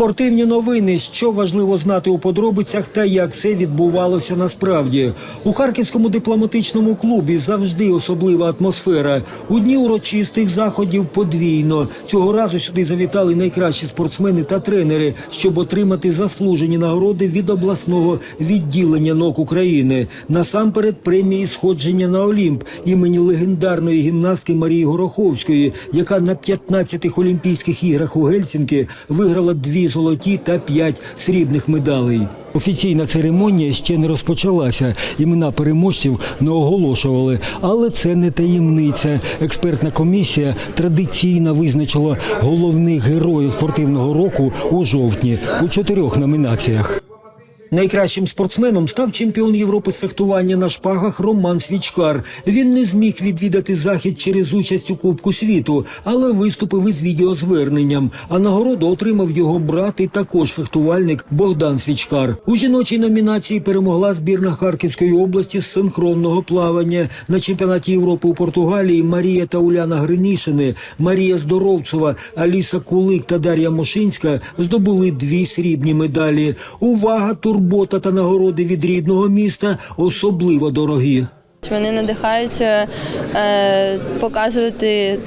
Спортивні новини, що важливо знати у подробицях та як все відбувалося насправді. У харківському дипломатичному клубі завжди особлива атмосфера. У дні урочистих заходів подвійно. Цього разу сюди завітали найкращі спортсмени та тренери, щоб отримати заслужені нагороди від обласного відділення НОК України. Насамперед премії сходження на Олімп імені легендарної гімнастки Марії Гороховської, яка на 15-х Олімпійських іграх у Гельсінки виграла дві золоті та п'ять срібних медалей. Офіційна церемонія ще не розпочалася. Імена переможців не оголошували, але це не таємниця. Експертна комісія традиційно визначила головних героїв спортивного року у жовтні у чотирьох номінаціях. Найкращим спортсменом став чемпіон Європи з фехтування на шпагах Роман Свічкар. Він не зміг відвідати захід через участь у Кубку світу, але виступив із відеозверненням. А нагороду отримав його брат і також фехтувальник Богдан Свічкар. У жіночій номінації перемогла збірна Харківської області з синхронного плавання на чемпіонаті Європи у Португалії. Марія та Уляна Гринішини, Марія Здоровцева, Аліса Кулик та Дар'я Мошинська здобули дві срібні медалі. Увага, турбота та нагороди від рідного міста особливо дорогі. Вони надихаються е, показувати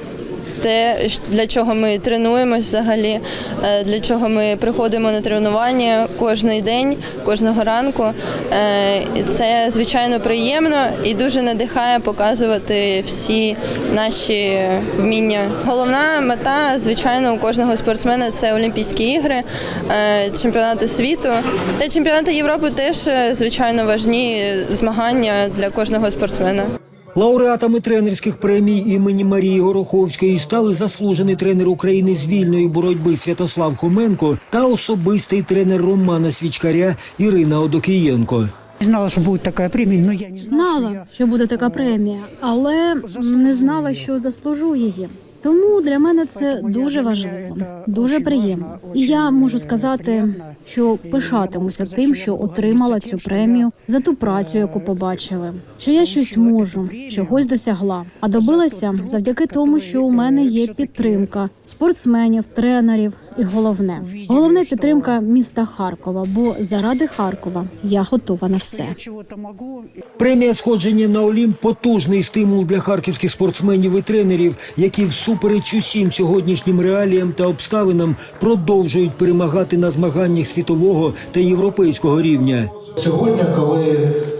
те, для чого ми тренуємось взагалі, е, для чого ми приходимо на тренування кожен день, кожного ранку. Е, це звичайно приємно і дуже надихає показувати всі наші вміння. Головна мета, звичайно, у кожного спортсмена це Олімпійські ігри, е, чемпіонати світу. Та чемпіонати Європи теж звичайно важні змагання для кожного спортсмена. Лауреатами тренерських премій імені Марії Гороховської стали заслужений тренер України з вільної боротьби Святослав Хоменко та особистий тренер Романа Свічкаря Ірина Одокієнко. Знала, що буде така премія, але я не знала, що я... що буде така премія, але не знала, що заслужу її. Тому для мене це дуже важливо, дуже приємно. І я можу сказати, що пишатимуся тим, що отримала цю премію за ту працю, яку побачили. Що я щось можу, чогось досягла. А добилася завдяки тому, що у мене є підтримка спортсменів, тренерів. І головне, головне підтримка міста Харкова. Бо заради Харкова я готова на все. Премія сходження на Олімп потужний стимул для харківських спортсменів і тренерів, які всупереч усім сьогоднішнім реаліям та обставинам продовжують перемагати на змаганнях світового та європейського рівня. Сьогодні, коли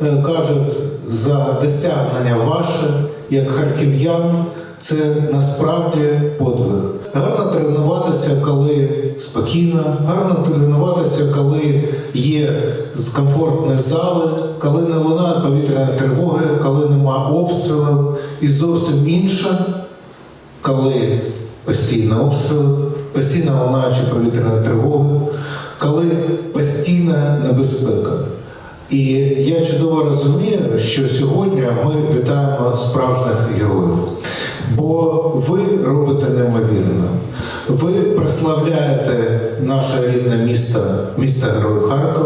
е, кажуть за досягнення ваше, як харків'ян, це насправді подвиг. Гарно тренуватися, коли спокійно, гарно тренуватися, коли є комфортні зали, коли не лунає повітряна тривога, коли нема обстрілів, і зовсім інше, коли постійно обстріли, постійно лунаючи повітряна тривога, коли постійна небезпека. І я чудово розумію, що сьогодні ми вітаємо справжніх героїв, бо ви робите неймовірно. Ви прославляєте наше рідне місто, місто Герой Харків,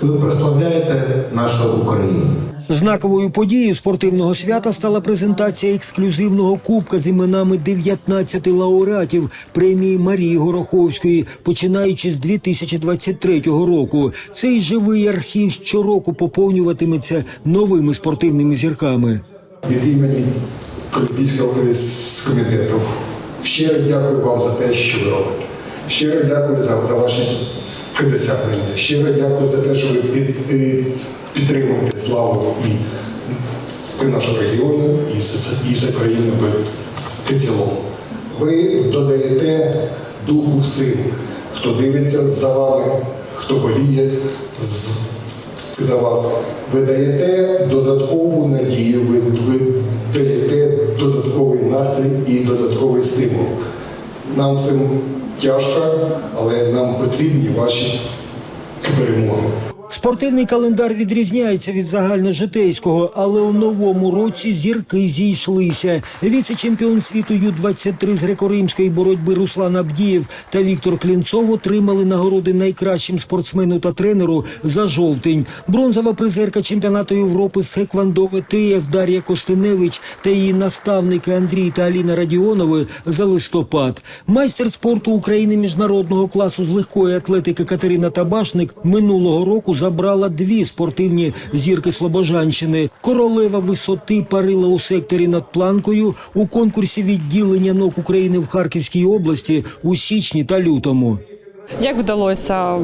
ви прославляєте нашу Україну. Знаковою подією спортивного свята стала презентація ексклюзивного кубка з іменами 19 лауреатів премії Марії Гороховської, починаючи з 2023 року. Цей живий архів щороку поповнюватиметься новими спортивними зірками. від імені Олімпійського комітету. Щиро дякую вам за те, що ви робите. Щиро дякую за, за ваші досягнення. Щиро дякую за те, що ви під, е, підтримуєте славу і, нашого регіону, і, з- за країну в- цілому. Ви додаєте духу всім, хто дивиться за вами, хто боліє з за вас. Ви даєте додаткову надію, ви, ви даєте настрій і додатковий стимул. Нам цим тяжко, але нам потрібні ваші перемоги. Спортивний календар відрізняється від загальножитейського, але у новому році зірки зійшлися. Віце-чемпіон світу Ю-23 з греко-римської боротьби Руслан Абдієв та Віктор Клінцов отримали нагороди найкращим спортсмену та тренеру за жовтень. Бронзова призерка чемпіонату Європи з хеквандо ВТФ Дар'я Костеневич та її наставники Андрій та Аліна Радіонови за листопад. Майстер спорту України міжнародного класу з легкої атлетики Катерина Табашник минулого року забрала дві спортивні зірки Слобожанщини. Королева висоти парила у секторі над планкою у конкурсі відділення ног України в Харківській області у січні та лютому. Як вдалося?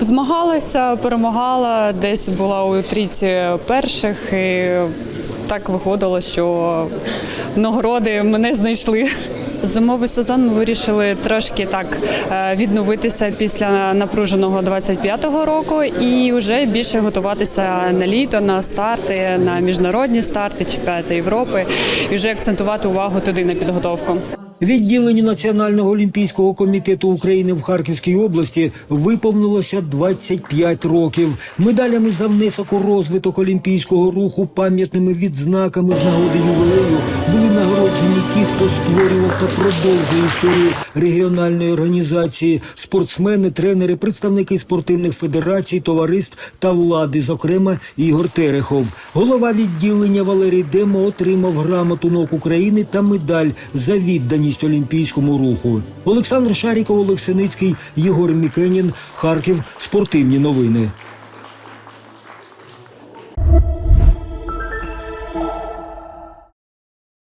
Змагалася, перемагала, десь була у трійці перших, і так виходило, що нагороди мене знайшли. Зимовий сезон ми вирішили трошки так е, відновитися після напруженого 25-го року і вже більше готуватися на літо, на старти, на міжнародні старти, чемпіонати Європи, і вже акцентувати увагу туди на підготовку. Відділенню Національного олімпійського комітету України в Харківській області виповнилося 25 років. Медалями за внесок у розвиток олімпійського руху, пам'ятними відзнаками з нагоди ювілею були нагороджені ті, хто створював та продовжує історію регіональної організації, спортсмени, тренери, представники спортивних федерацій, товариств та влади, зокрема Ігор Терехов. Голова відділення Валерій Демо отримав грамоту наук України та медаль за відданість олімпійському руху. Олександр Шаріков, Олексиницький, Єгор Мікенін, Харків. Спортивні новини.